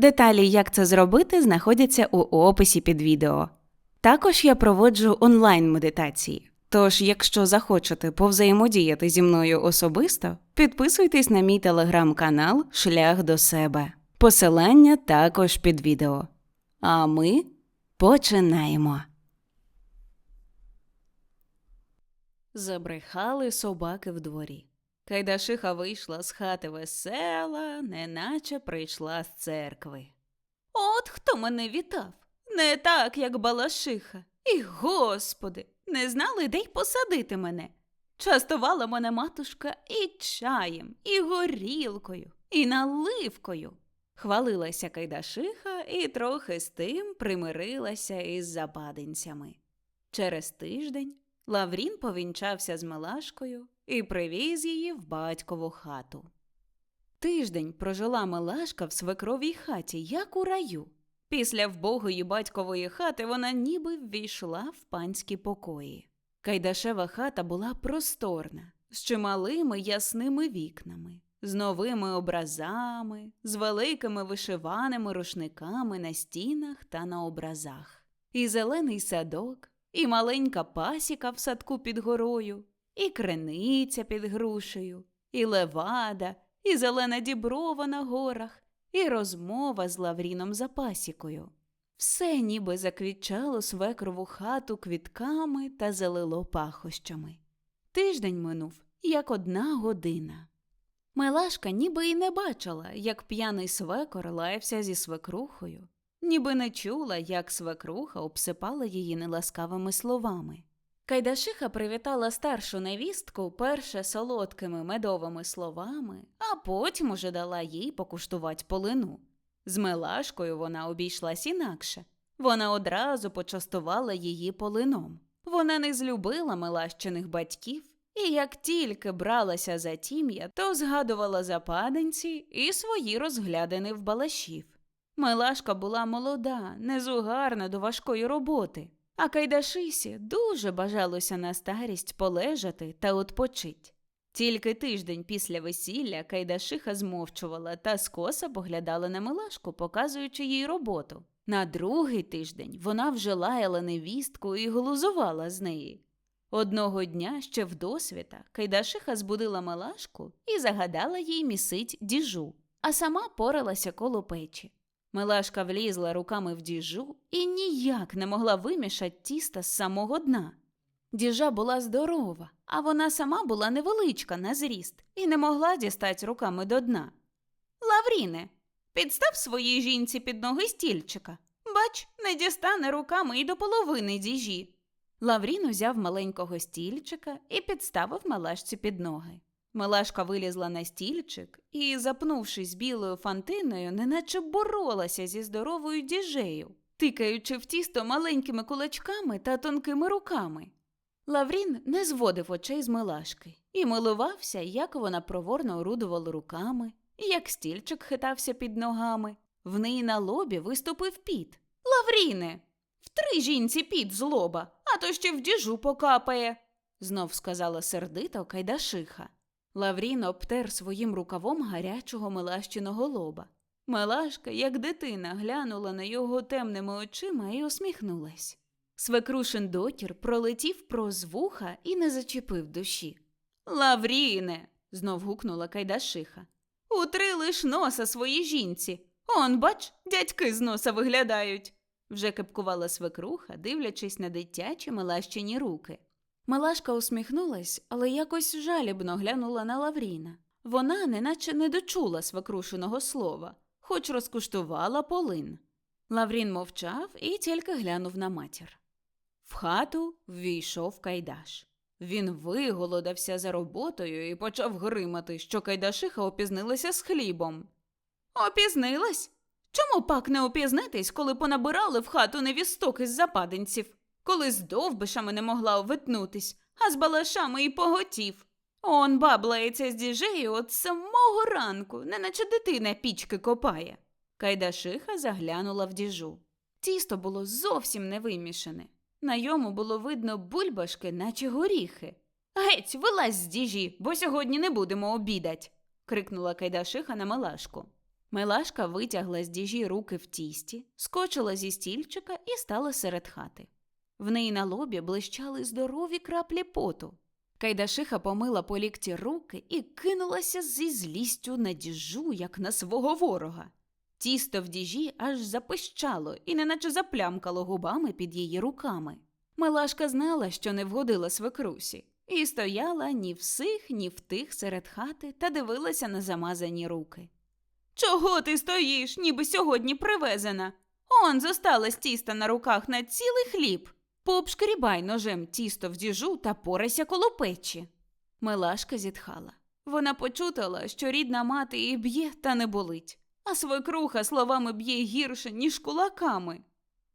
Деталі, як це зробити, знаходяться у описі під відео. Також я проводжу онлайн-медитації. Тож, якщо захочете повзаємодіяти зі мною особисто, підписуйтесь на мій телеграм-канал Шлях до себе. Посилання також під відео. А ми починаємо. Забрехали собаки в дворі. Кайдашиха вийшла з хати весела, неначе прийшла з церкви. От хто мене вітав, не так, як балашиха. І, господи, не знали, де й посадити мене. Частувала мене матушка і чаєм, і горілкою, і наливкою. Хвалилася Кайдашиха і трохи з тим примирилася із забадинцями. Через тиждень Лаврін повінчався з Милашкою і привіз її в батькову хату. Тиждень прожила Милашка в свекровій хаті, як у раю. Після вбогої батькової хати вона ніби ввійшла в панські покої. Кайдашева хата була просторна, з чималими ясними вікнами, з новими образами, з великими вишиваними рушниками на стінах та на образах, і зелений садок, і маленька пасіка в садку під горою, і криниця під грушею, і левада, і зелена діброва на горах, і розмова з Лавріном за пасікою. Все ніби заквітчало свекрову хату квітками та залило пахощами. Тиждень минув, як одна година. Милашка ніби й не бачила, як п'яний свекор лаявся зі свекрухою, ніби не чула, як свекруха обсипала її неласкавими словами. Кайдашиха привітала старшу невістку перше солодкими медовими словами, а потім уже дала їй покуштувати полину. З Милашкою вона обійшлась інакше. Вона одразу почастувала її полином. Вона не злюбила Милащиних батьків, і як тільки бралася за тім'я, то згадувала западенці і свої розглядини в балашів. Милашка була молода, незугарна до важкої роботи, а Кайдашисі дуже бажалося на старість полежати та отпочить. Тільки тиждень після весілля Кайдашиха змовчувала та скоса поглядала на Милашку, показуючи їй роботу. На другий тиждень вона вже лаяла невістку і глузувала з неї. Одного дня ще в досвіта Кайдашиха збудила Милашку і загадала їй місить діжу, а сама поралася коло печі. Милашка влізла руками в діжу і ніяк не могла вимішати тіста з самого дна. Діжа була здорова, а вона сама була невеличка на зріст і не могла дістати руками до дна. Лавріне, підстав своїй жінці під ноги стільчика. Бач, не дістане руками і до половини діжі. Лаврін узяв маленького стільчика і підставив малашці під ноги. Милашка вилізла на стільчик і, запнувшись білою фантиною, неначе боролася зі здоровою діжею, тикаючи в тісто маленькими кулачками та тонкими руками. Лаврін не зводив очей з Милашки і милувався, як вона проворно орудувала руками, як стільчик хитався під ногами. В неї на лобі виступив піт. Лавріне, втри жінці піт з лоба, а то ще в діжу покапає, знов сказала сердито Кайдашиха. Лаврін обтер своїм рукавом гарячого милащиного лоба. Милашка, як дитина, глянула на його темними очима і усміхнулась. Свекрушин докір пролетів проз вуха і не зачепив душі. Лавріне. знов гукнула Кайдашиха. Утри лиш носа своїй жінці. Он, бач, дядьки з носа виглядають. Вже кепкувала свекруха, дивлячись на дитячі милащині руки. Малашка усміхнулась, але якось жалібно глянула на Лавріна. Вона неначе не дочула свекрушеного слова, хоч розкуштувала полин. Лаврін мовчав і тільки глянув на матір. В хату ввійшов Кайдаш. Він виголодався за роботою і почав гримати, що Кайдашиха опізнилася з хлібом. Опізнилась? Чому пак не опізнитись, коли понабирали в хату невісток із западинців, коли з довбишами не могла оветнутись, а з балашами і поготів? Он баблається з діжею от самого ранку, неначе дитина пічки копає. Кайдашиха заглянула в діжу. Тісто було зовсім не вимішане. На йому було видно бульбашки, наче горіхи. Геть, вилазь з діжі, бо сьогодні не будемо обідать. крикнула Кайдашиха на Мелашку. Мелашка витягла з діжі руки в тісті, скочила зі стільчика і стала серед хати. В неї на лобі блищали здорові краплі поту. Кайдашиха помила по лікті руки і кинулася зі злістю на діжу, як на свого ворога. Тісто в діжі аж запищало і неначе заплямкало губами під її руками. Милашка знала, що не вгодила свекрусі, і стояла ні в сих, ні в тих серед хати та дивилася на замазані руки. Чого ти стоїш, ніби сьогодні привезена? Он зосталось тіста на руках на цілий хліб. Пообшкрібай ножем тісто в діжу та порайся коло печі. Милашка зітхала. Вона почутала, що рідна мати її б'є та не болить, а свекруха словами б'є гірше, ніж кулаками.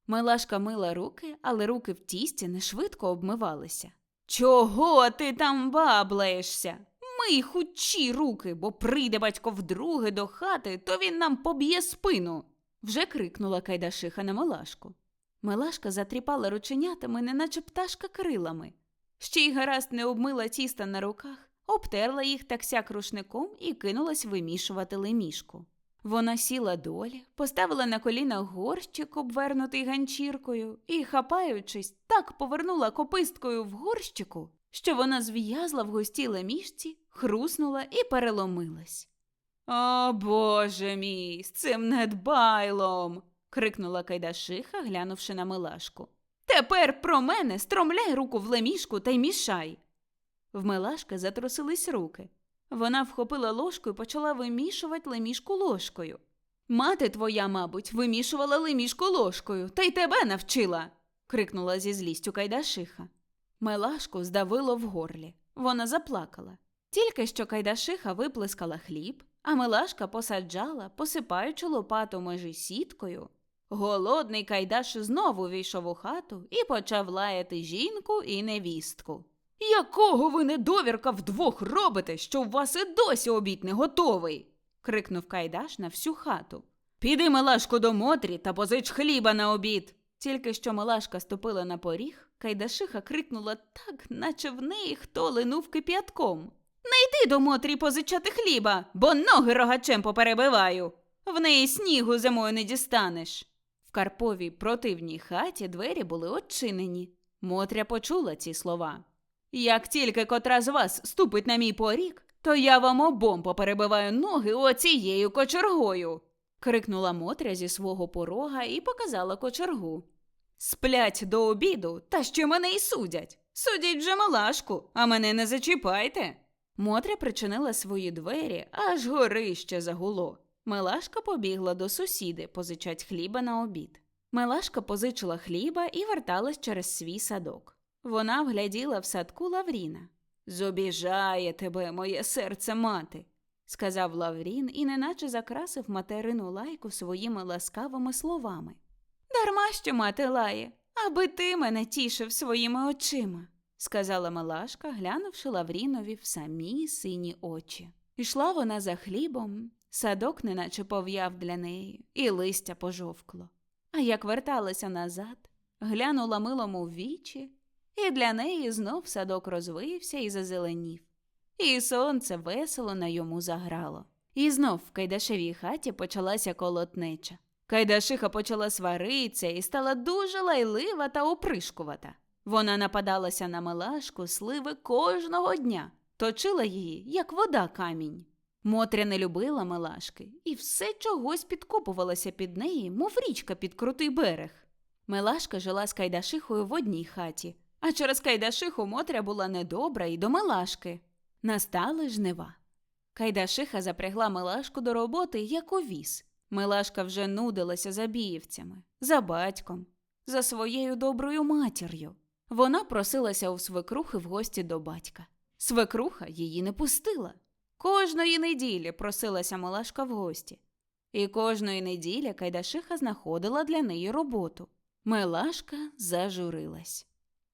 Милашка мила руки, але руки в тісті не швидко обмивалися. Чого ти там баблаєшся? Мий хучі руки, бо прийде батько вдруге до хати, то він нам поб'є спину. вже крикнула Кайдашиха на Милашку. Милашка затріпала рученятами, неначе пташка крилами. Ще й гаразд не обмила тіста на руках, обтерла їх так сяк рушником і кинулась вимішувати лемішку. Вона сіла долі, поставила на коліна горщик, обвернутий ганчіркою, і, хапаючись, так повернула кописткою в горщику, що вона зв'язла в густій лемішці, хруснула і переломилась. О, Боже мій, з цим недбайлом. Крикнула Кайдашиха, глянувши на Милашку. Тепер про мене стромляй руку в лемішку та й мішай. В Милашки затрусились руки. Вона вхопила ложку і почала вимішувати лемішку ложкою. Мати твоя, мабуть, вимішувала лемішку ложкою, та й тебе навчила. крикнула зі злістю Кайдашиха. Милашку здавило в горлі. Вона заплакала. Тільки що Кайдашиха виплескала хліб, а Милашка посаджала, посипаючи лопату межі сіткою. Голодний Кайдаш знову війшов у хату і почав лаяти жінку і невістку. Якого ви недовірка вдвох робите, що у вас і досі обід не готовий? крикнув Кайдаш на всю хату. Піди, Милашко, до Мотрі та позич хліба на обід. Тільки що Милашка ступила на поріг, Кайдашиха крикнула так, наче в неї хто линув кип'ятком. Не йди до Мотрі позичати хліба, бо ноги рогачем поперебиваю. В неї снігу зимою не дістанеш. Карповій противній хаті двері були очинені. Мотря почула ці слова. Як тільки котра з вас ступить на мій поріг, то я вам обом поперебиваю ноги оцією кочергою. крикнула Мотря зі свого порога і показала кочергу. Сплять до обіду, та ще мене й судять. Судіть вже малашку, а мене не зачіпайте. Мотря причинила свої двері, аж горище загуло. Милашка побігла до сусіди позичать хліба на обід. Милашка позичила хліба і верталась через свій садок. Вона вгляділа в садку Лавріна. Зобіжає тебе, моє серце мати, сказав Лаврін і неначе закрасив материну лайку своїми ласкавими словами. Дарма що мати лає, аби ти мене тішив своїми очима, сказала Милашка, глянувши Лаврінові в самі сині очі. Ішла вона за хлібом, садок неначе пов'яв для неї, і листя пожовкло. А як верталася назад, глянула милому в вічі, і для неї знов садок розвився і зазеленів. І сонце весело на йому заграло. І знов в Кайдашевій хаті почалася колотнеча. Кайдашиха почала сваритися і стала дуже лайлива та опришкувата. Вона нападалася на Милашку сливи кожного дня, точила її, як вода камінь. Мотря не любила Милашки і все чогось підкопувалося під неї, мов річка під крутий берег. Милашка жила з Кайдашихою в одній хаті, а через Кайдашиху Мотря була недобра і до Милашки. Настали жнива. Кайдашиха запрягла Милашку до роботи, як у віз. Милашка вже нудилася за біївцями, за батьком, за своєю доброю матір'ю. Вона просилася у свекрухи в гості до батька. Свекруха її не пустила. Кожної неділі просилася Милашка в гості. І кожної неділі Кайдашиха знаходила для неї роботу. Мелашка зажурилась.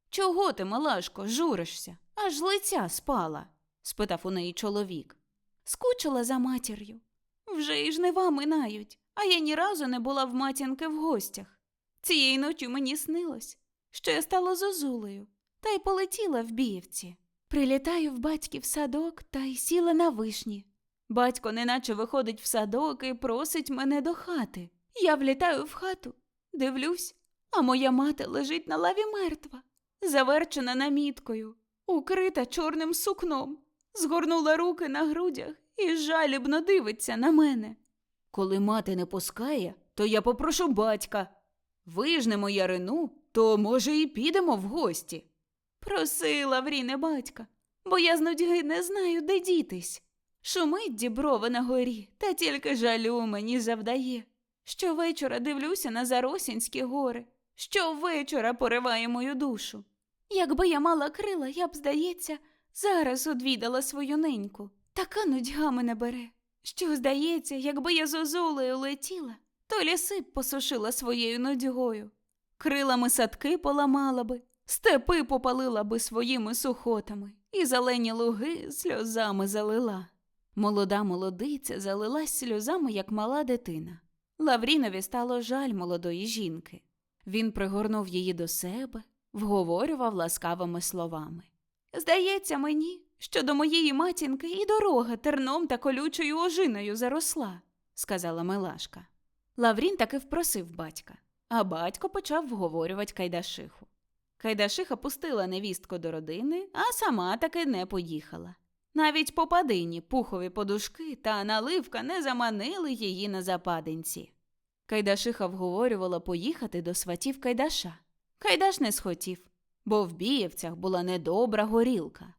Чого ти, Мелашко, журишся? Аж лиця спала? спитав у неї чоловік. Скучила за матір'ю. Вже і жнива минають, а я ні разу не була в матінки в гостях. Цієї ночі мені снилось, що я стала зозулею, та й полетіла в Біївці. Прилітаю в батьків садок та й сіла на вишні. Батько неначе виходить в садок і просить мене до хати. Я влітаю в хату, дивлюсь, а моя мати лежить на лаві мертва, заверчена наміткою, укрита чорним сукном, згорнула руки на грудях і жалібно дивиться на мене. Коли мати не пускає, то я попрошу батька. Вижнемо ярину, то, може, і підемо в гості. Просила Вріне батька, бо я з нудьги не знаю, де дітись. Шумить діброви на горі, та тільки жалю мені завдає. Щовечора дивлюся на Заросінські гори, щовечора пориває мою душу. Якби я мала крила, я б, здається, зараз одвідала свою неньку. Така нудьга мене бере, що, здається, якби я зозулею летіла, то ліси б посушила своєю нудьгою. Крилами садки поламала би, степи попалила би своїми сухотами, і зелені луги сльозами залила. Молода молодиця залилась сльозами, як мала дитина. Лаврінові стало жаль молодої жінки. Він пригорнув її до себе, вговорював ласкавими словами. Здається мені, що до моєї матінки і дорога терном та колючою ожиною заросла, сказала Милашка. Лаврін таки впросив батька, а батько почав вговорювати Кайдашиху. Кайдашиха пустила невістку до родини, а сама таки не поїхала. Навіть попадині, пухові подушки та наливка не заманили її на западинці. Кайдашиха вговорювала поїхати до сватів Кайдаша. Кайдаш не схотів, бо в Бієвцях була недобра горілка.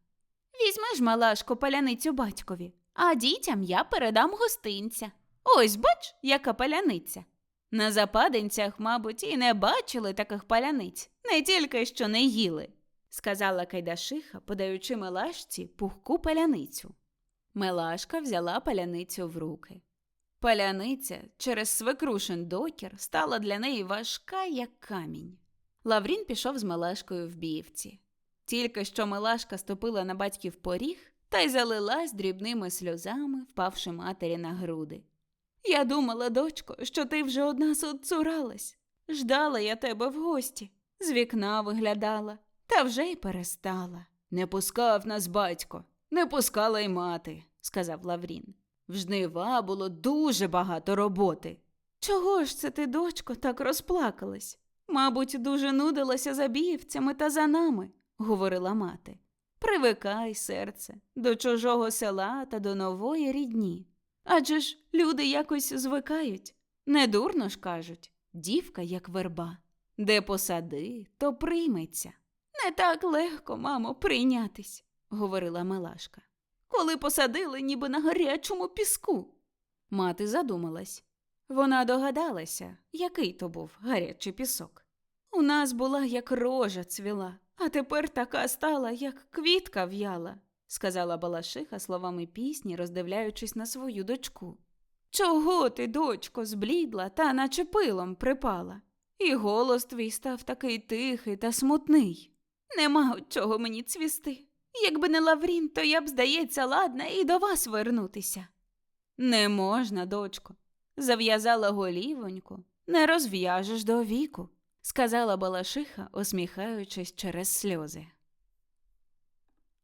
Візьми ж, малашко, паляницю батькові, а дітям я передам гостинця. Ось бач, яка паляниця. На западинцях, мабуть, і не бачили таких паляниць, не тільки що не їли, сказала Кайдашиха, подаючи Мелашці пухку паляницю. Мелашка взяла паляницю в руки. Паляниця через свекрушин докір стала для неї важка, як камінь. Лаврін пішов з Мелашкою в Біївці. Тільки що Мелашка ступила на батьків поріг та й залилась дрібними сльозами, впавши матері на груди. Я думала, дочко, що ти вже од нас отцуралась. Ждала я тебе в гості, з вікна виглядала, та вже й перестала. Не пускав нас батько, не пускала й мати, сказав Лаврін. В жнива було дуже багато роботи. Чого ж це ти, дочко, так розплакалась? Мабуть, дуже нудилася за біївцями та за нами, говорила мати. Привикай, серце, до чужого села та до нової рідні. Адже ж люди якось звикають. Недурно ж кажуть, дівка, як верба. Де посади, то прийметься. Не так легко, мамо, прийнятись, говорила Милашка. Коли посадили, ніби на гарячому піску. Мати задумалась. Вона догадалася, який то був гарячий пісок. У нас була як рожа цвіла, а тепер така стала, як квітка в'яла, сказала Балашиха словами пісні, роздивляючись на свою дочку. Чого ти, дочко, зблідла та наче пилом припала? І голос твій став такий тихий та смутний. Нема от чого мені цвісти. Якби не Лаврін, то я б, здається, ладна і до вас вернутися. Не можна, дочко, зав'язала голівоньку, не розв'яжеш до віку, сказала Балашиха, усміхаючись через сльози.